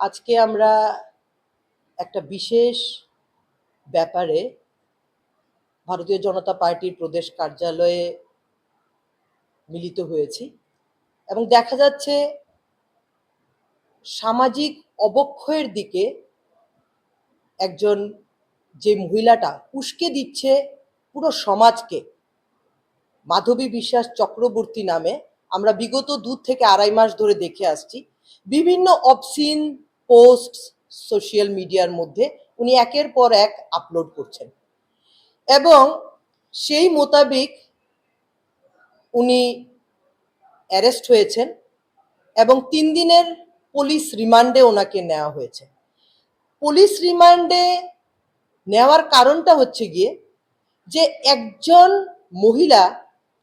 আজকে আমরা একটা বিশেষ ব্যাপারে ভারতীয় জনতা পার্টির প্রদেশ কার্যালয়ে মিলিত হয়েছি এবং দেখা যাচ্ছে সামাজিক অবক্ষয়ের দিকে একজন যে মহিলাটা উস্কে দিচ্ছে পুরো সমাজকে, মাধবী বিশ্বাস চক্রবর্তী নামে, আমরা বিগত দু থেকে আড়াই মাস ধরে দেখে আসছি, বিভিন্ন অবসিন পোস্ট সোশ্যাল মিডিয়ার মধ্যে উনি একের পর এক আপলোড করছেন। এবং সেই মোতাবেক উনি অ্যারেস্ট হয়েছেন এবং তিন দিনের পুলিশ রিমান্ডে ওনাকে নেওয়া হয়েছে। পুলিশ রিমান্ডে নেওয়ার কারণটা হচ্ছে গিয়ে যে একজন মহিলা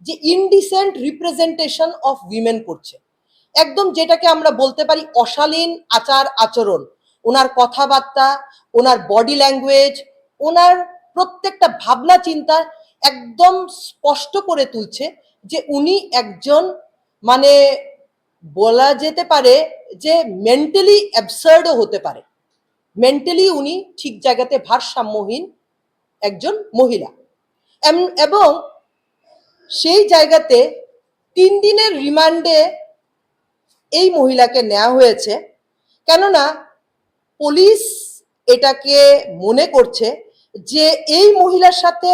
যে ইনডিসেন্ট রিপ্রেজেন্টেশন অফ উইমেন করছে। একদম যেটাকে আমরা বলতে পারি অশালীন আচার আচরণ। ওনার কথাবার্তা, ওনার বডি ল্যাঙ্গুয়েজ ওনার প্রত্যেকটা ভাবনা চিন্তা একদম স্পষ্ট করে তুলছে যে উনি একজন মানে বলা যেতে পারে যে মেন্টালি অ্যাবসার্ডও হতে পারে। মেন্টালি উনি ঠিক জায়গাতে ভারসাম্যহীন একজন মহিলা। এবং সেই জায়গাতে তিন দিনের রিমান্ডে এই মহিলাকে নেওয়া হয়েছে। কেননা পুলিশ এটাকে মনে করছে যে এই মহিলার সাথে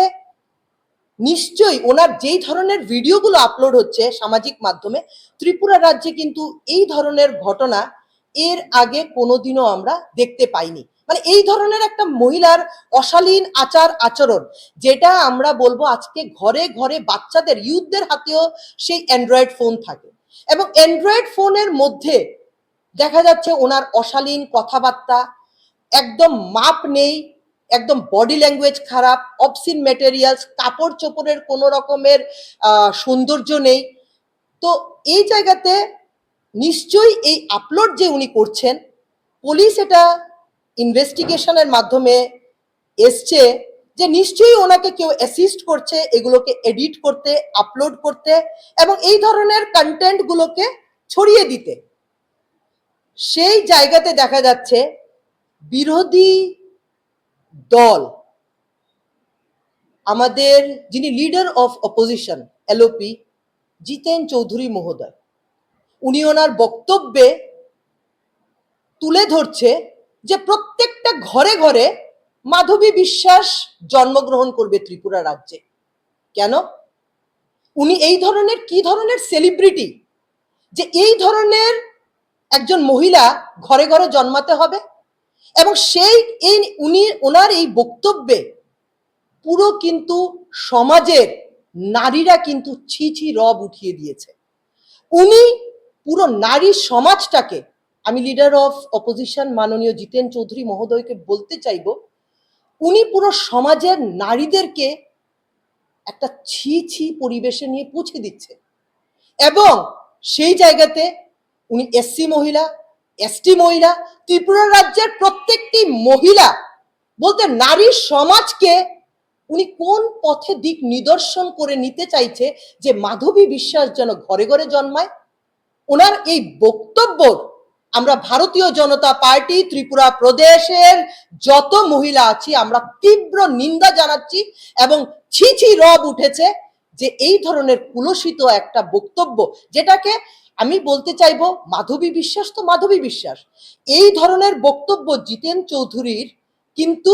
নিশ্চয়ই ওনার যেই ধরনের ভিডিওগুলো আপলোড হচ্ছে সামাজিক মাধ্যমে, ত্রিপুরা রাজ্যে কিন্তু এই ধরনের ঘটনা এর আগে কোনোদিনও আমরা দেখতে পাইনি। মানে এই ধরনের একটা মহিলার অশালীন আচার আচরণ, যেটা আমরা বলব আজকে ঘরে ঘরে বাচ্চাদের, ইউথদের হাতেও সেই অ্যান্ড্রয়েড ফোন থাকে। এবং অ্যান্ড্রয়েড ফোনের মধ্যে দেখা যাচ্ছে ওনার অশালীন কথাবার্তা, একদম মাপ নেই, একদম বডি ল্যাঙ্গুয়েজ খারাপ অবসিন মেটেরিয়ালস কাপড় চোপড়ের কোনো রকমের সৌন্দর্য নেই। তো এই জায়গাতে নিশ্চয়ই এই আপলোড যে উনি করছেন পুলিশ এটা ইনভেস্টিগেশনের মাধ্যমে এসছে। যে নিশ্চয়ই ওনাকে কেউ অ্যাসিস্ট করছে, এগুলোকে এডিট করতে আপলোড করতে এবং এই ধরনের কন্টেন্টগুলোকে ছড়িয়ে দিতে। সেই জায়গাতে দেখা যাচ্ছে বিরোধী দল, আমাদের যিনি leader of opposition LOP Jiten Chowdhury মহোদয়। উনি ওনার বক্তব্যে তুলে ধরছে যে প্রত্যেকটা ঘরে ঘরে মাধবী বিশ্বাস জন্মগ্রহণ করবে ত্রিপুরা রাজ্যে। কেন? উনি এই ধরনের, কি ধরনের সেলিব্রিটি যে এই ধরনের একজন মহিলা ঘরে ঘরে জন্মাতে হবে এবং সেই, এই উনি, ওনার এই বক্তব্যে পুরো কিন্তু সমাজের নারীরা কিন্তু ছি ছি রব উঠিয়ে দিয়েছে। উনি পুরো নারী সমাজটাকে, আমি লিডার অফ অপোজিশন মাননীয় জিতেন চৌধুরী মহোদয়কে বলতে চাইব উনি পুরো সমাজের নারীদেরকে একটা ছি ছি পরিবেশে নিয়ে পৌঁছে দিচ্ছে। এবং সেই জায়গাতে উনি এসসি মহিলা এসটি মহিলা, ত্রিপুরা রাজ্যের প্রত্যেকটি মহিলা, বলতে নারী সমাজকে উনি কোন পথে দিক নিদর্শন করে নিতে চাইছে যে মাধবী বিশ্বাস যেন ঘরে ঘরে জন্মায়, ওনার এই বক্তব্য আমরা ভারতীয় জনতা পার্টি, ত্রিপুরা প্রদেশের যত মহিলা আছি, আমরা তীব্র নিন্দা জানাচ্ছি এবং ছি ছি রব উঠেছে যে এই ধরনের কুলসিত একটা বক্তব্য যেটাকে আমি বলতে চাইব মাধবী বিশ্বাস তো মাধবী বিশ্বাস। এই ধরনের বক্তব্য জিতেন চৌধুরীর কিন্তু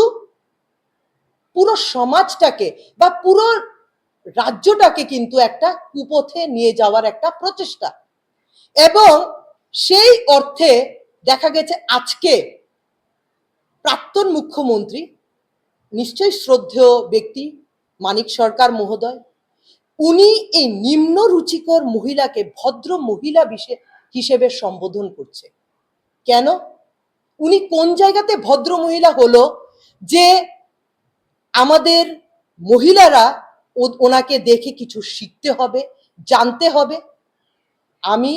পুরো সমাজটাকে বা পুরো রাজ্যটাকে কিন্তু একটা কুপথে নিয়ে যাওয়ার একটা প্রচেষ্টা। এবং সেই অর্থে দেখা গেছে আজকে প্রাক্তন মুখ্যমন্ত্রী, নিশ্চয়ই শ্রদ্ধেয় ব্যক্তি মানিক সরকার মহোদয়, উনি এই নিম্ন রুচিকর মহিলাকে ভদ্র মহিলা হিসেবে সম্বোধন করছে। কেন? উনি কোন জায়গাতে ভদ্র মহিলা হলো যে আমাদের মহিলারা ওনাকে দেখে কিছু শিখতে হবে, জানতে হবে? আমি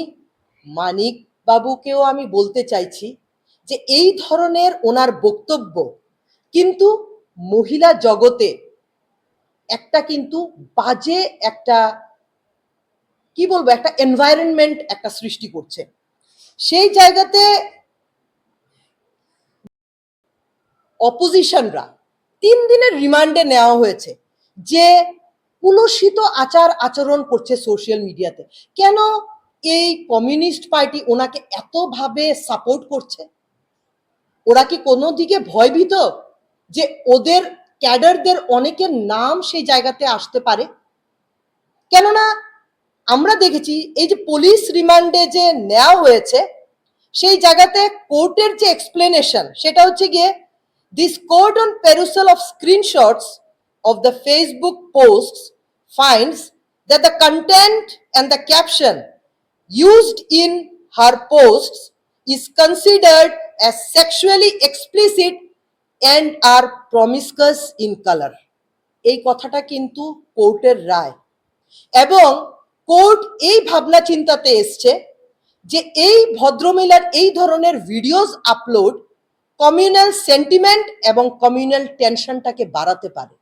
মানিক বাবুকেও আমি বলতে চাইছি যে এই ধরনের ওনার বক্তব্য কিন্তু মহিলা জগতে একটা কিন্তু বাজে একটা, কি বলব, একটা এনভায়রনমেন্ট একটা সৃষ্টি করছে। সেই জায়গাতে অপোজিশনরা তিন দিনের রিমান্ডে নেওয়া হয়েছে যে কুলসিত আচার আচরণ করছে সোশ্যাল মিডিয়াতে কেন এই কমিউনিস্ট পার্টি ওনাকে এতভাবে সাপোর্ট করছে, ওরা কি কোনো দিকে ভয়ভীত যে ওদের ক্যাডারদের অনেকের নাম সেই জায়গাতে আসতে পারে? কেননা আমরা দেখেছি এই যে পুলিশ রিমান্ডে যে নেওয়া হয়েছে, সেই জায়গাতে কোর্টের যে এক্সপ্লেনেশন, সেটা হচ্ছে গিয়ে this court on perusal of screenshots of the Facebook posts finds that the content and the caption used in her posts is considered as sexually explicit and are promiscuous in color. এই কথাটা কিন্তু কোর্টের রায়। এবং court এই ভাবনা চিন্তাতে এসছে যে এই ভদ্রমহিলার এই ধরনের ভিডিওস আপলোড কমিউনাল সেন্টিমেন্ট এবং কমিউনাল টেনশনটাকে বাড়াতে পারে।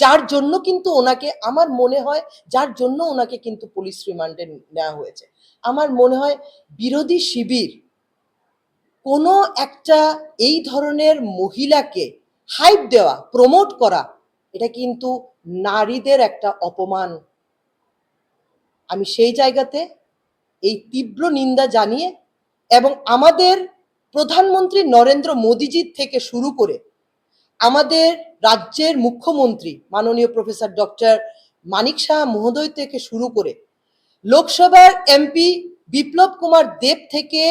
যার জন্য কিন্তু ওনাকে, আমার মনে হয় যার জন্য ওনাকে কিন্তু পুলিশ রিমান্ডে নেওয়া হয়েছে। আমার মনে হয় বিরোধী শিবির কোনো একটা এই ধরনের মহিলাকে হাইপ দেওয়া প্রমোট করা, এটা কিন্তু নারীদের একটা অপমান। আমি সেই জায়গাতে এই তীব্র নিন্দা জানিয়ে এবং আমাদের প্রধানমন্ত্রী নরেন্দ্র মোদীজির থেকে শুরু করে আমাদের রাজ্যের মুখ্যমন্ত্রী মাননীয় প্রফেসর ডক্টর মানিক শাহ মহোদয় থেকে শুরু করে লোকসভার এমপি বিপ্লব কুমার দেব থেকে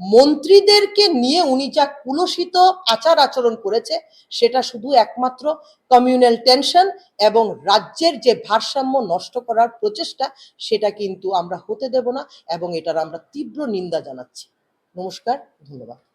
মন্ত্রীদেরকে নিয়ে উনি যা কুলসিত আচার আচরণ করেছে, সেটা শুধু একমাত্র কমিউনাল টেনশন এবং রাজ্যের যে ভারসাম্য নষ্ট করার প্রচেষ্টা, সেটা কিন্তু আমরা হতে দেব না এবং এটার আমরা তীব্র নিন্দা জানাচ্ছি। নমস্কার, ধন্যবাদ।